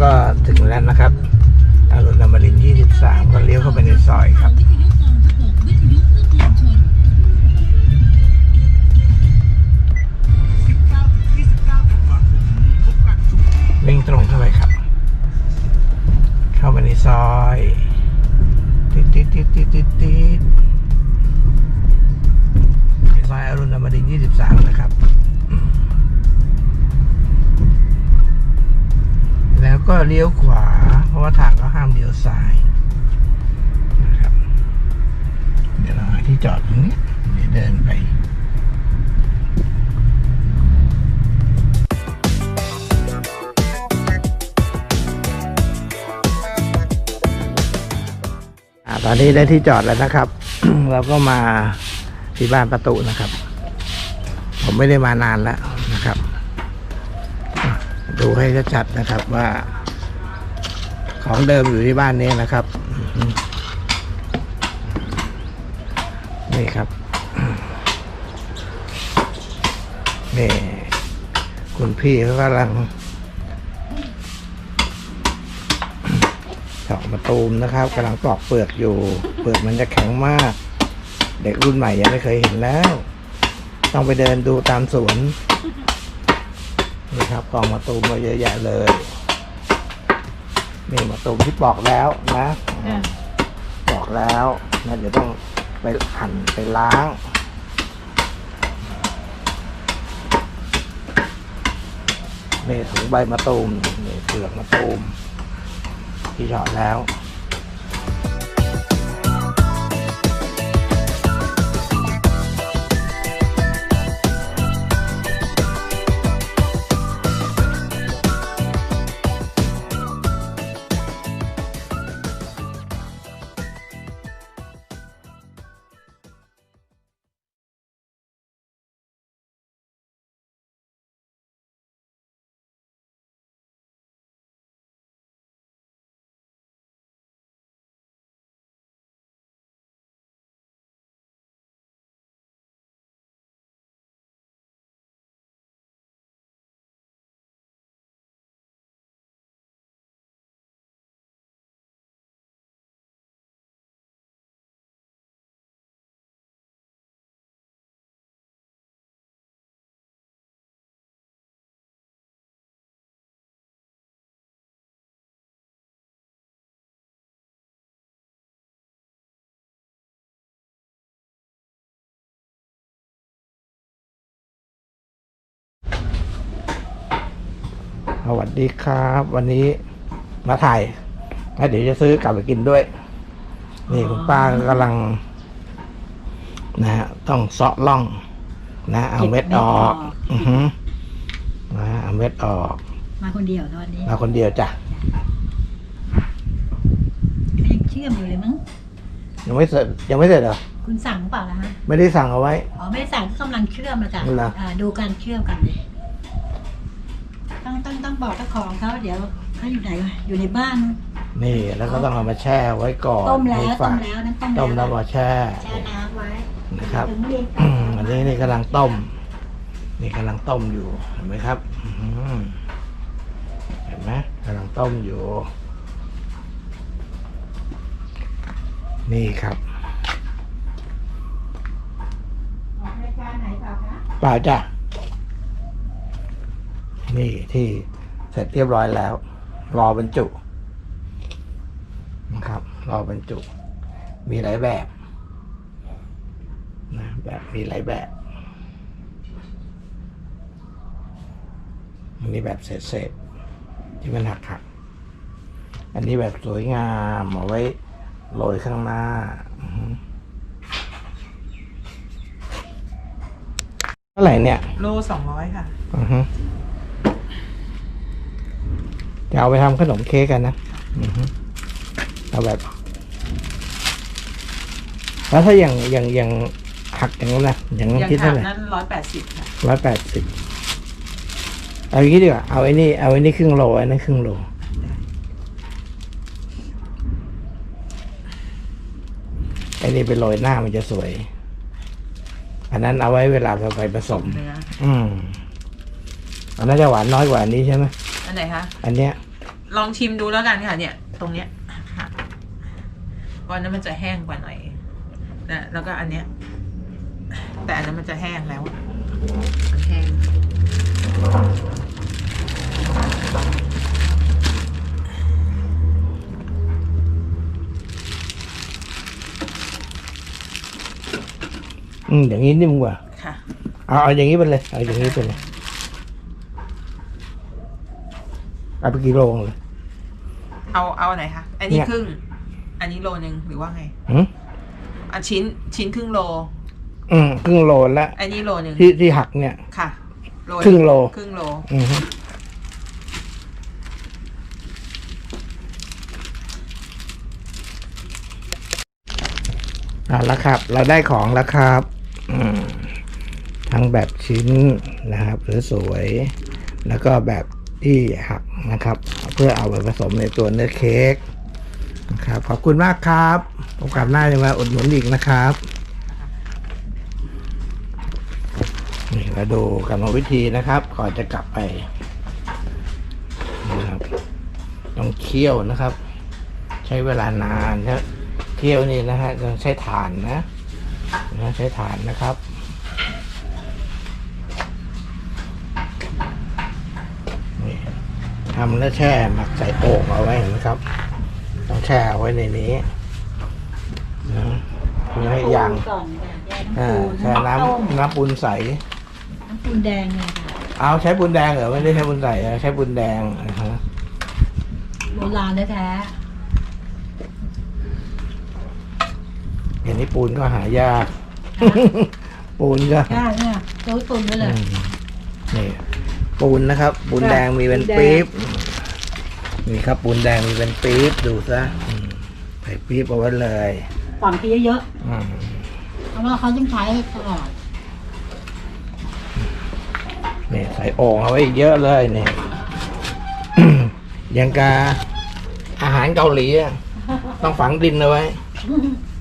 ก็ถึงแล้วนะครับอรุณอมรินทร์23 ก็เลี้ยวเข้าไปในซอยครับวิ่งตรงเข้าไปครับ เข้าไปในซอยติดติดติดติดติดติดซอยอรุณอมรินทร์23 นะครับ แล้วก็เลี้ยวขวา เพราะว่าทางก็ห้ามเลี้ยวซ้ายนะครับ เดี๋ยวเราหาที่จอดตรงนี้เดี๋ยวเดินไปอ่าตอนนี้ได้ที่จอดแล้วนะครับ เราก็มาที่บ้านประตูนะครับ ผมไม่ได้มานานแล้วนะครับ ดูให้ชัดๆนะครับว่า ของเดิมอยู่ที่บ้านนี้นะครับ นี่ครับ นี่ คุณพี่เขากำลังเจาะมะตูมนะครับกำลังปอกเปลือกอยู่ เปลือกมันจะแข็งมาก เด็กรุ่นใหม่ยังไม่เคยเห็นแล้ว ต้องไปเดินดูตามสวน นี่ครับกองมะตูมมาเยอะแยะเลยนี่มะตูมที่ปอกแล้วนะปอกแล้วนะเดี๋ยวต้องไปหั่นไปล้างนี่ถุงใบมะตูมนี่เปลือกมะตูมที่จอดแล้ว สวัสดีครับ วันนี้มาถ่ายแล้วเดี๋ยวจะซื้อกลับไปกินด้วย นี่คุณป้ากำลัง นะฮะต้องเซาะล่อง นะเอาเม็ดออกอือฮึนะเอาเม็ดออก มาคนเดียวตอนนี้มาคนเดียวจ้ะยังเชื่อมอยู่เลยมั้งยังไม่เสร็จยังไม่เสร็จเหรอคุณสั่งเปล่าล่ะฮะไม่ได้สั่งเอาไว้อ๋อไม่ได้สั่งก็กำลังเชื่อมแล้วจ้ะเหรอ อ่าดูการเชื่อมกันเลย ต้องต้องต้องบอกเจ้าของเขาเดี๋ยวเขาอยู่ไหนวะอยู่ในบ้าน นี่แล้วก็ต้องเอามาแช่ไว้ก่อนต้มแล้วให้ต้ฝามดแล้วนั้นต้มต้มแล้วมาแช่แช่น้ำไว้นะครับ ถึงเรียนอืมอันนี้นี่กำลังต้ม นี่กำลังต้มอยู่เห็นไหมครับอื้อหือเห็นไหมกำลังต้มอยู่ นี่ครับออกรายการไหนเปล่าคะเปล่าจ้ะ นี่ที่เสร็จเรียบร้อยแล้ว รอบรรจุนะครับ รอบรรจุ มีหลายแบบนะแบบมีหลายแบบอันนี้แบบเศษๆที่มันหักหักๆอันนี้แบบสวยงามเอาไว้โรยข้างหน้าอือหือเท่าไหร่เนี่ย โลสองร้อยค่ะ อือฮึ จะเอาไปทำขนมเค้กกันนะอือฮึเอาแบบ แล้วถ้าอย่างอย่างอย่างหักอย่างนั้นนะอย่างนั้นอย่างคิดขาเท่าดไหร่นั้นร้อยแปดสิบค่ะร้อยแปดสิบเอาอย่างนี้ดีกว่า เอาไอ้นี่ เอาไอ้นี่ครึ่งโลไอ้นั่นครึ่งโลไอ้นี่ไปโรยหน้ามันจะสวย อันนั้นเอาไว้เวลาเราไปผสม เนื้ออืมอันนั้นจะหวานน้อยกว่าอันนี้ใช่ไหมอันไหนคะ อันเนี้ย ลองชิมดูแล้วกันค่ะ เนี่ย ตรงเนี้ยค่ะก้อนนั้นมันจะแห้งกว่าหน่อยนะแล้วก็อันเนี้ย แต่อันนั้นมันจะแห้งแล้วอะมันแห้งอืมอย่างนี้นิ่มกว่าค่ะ เอาเอาอย่างนี้ไปเลยเอาอย่างนี้ไปเลย เอาไปกี่โลเลยเอาเอาไหนคะ อันนี้เนี่ยครึ่ง อันนี้โลนึงหรือว่าไงหืมอันชิ้นชิ้นครึ่งโล อืมครึ่งโลละอันนี้โลนึงที่ที่หักเนี่ย ค่ะโลครึ่งโล ครึ่งโล อือฮึเอาละครับ เราได้ของแล้วครับ อืมทั้งแบบชิ้นนะครับหรือสวยๆแล้วก็แบบ ที่หักนะครับ เพื่อเอาไปผสมในตัวเนื้อเค้กนะครับขอบคุณมากครับโอกาสหน้าจะมาอุดหนุนอีกนะครับนี่มาดูกรรมวิธีนะครับ ก่อนจะกลับไปนะครับต้องเคี่ยวนะครับ ใช้เวลานานครับเคี่ยวนี่นะฮะต้องใช้ถ่านนะนะใช้ถ่านนะครับนี่ ทำแล้วแช่หมักใส่โอ่งเอาไว้เห็นไหมครับ ต้องแช่เอาไว้ในนี้นะเพื่อให้ยางปูก่อนค่ะแยกอ่าน้ำปูแช่น้ำน้ำปูนใส น้ำปูนแดงเนี่ยค่ะเอาใช้ปูนแดงเหรอไม่ได้ใช้ปูนใสอะใช้ปูนแดงนะฮะโบราณแท้เห็นนี่ปูนก็หายาก ปูนก็ๆกล้าเนี่ยโต๊ะตุนไว้เลยอืมนี่ ปูนนะครับ ปูนค่ะแดงมีเป็นปูนแดงปี๊บนี่ครับปูนแดงมีเป็นปี๊บดูซะอืมใส่ปี๊บเอาไว้เลยก่อนปีเยอะอืมๆเพราะว่าเขาต้องใช้ตลอดนี่ใส่โอ่งเอาไว้อีกเยอะเลยเนี่ยยังกาอาหารเกาหลีอะต้องฝังดินเอาไว้เ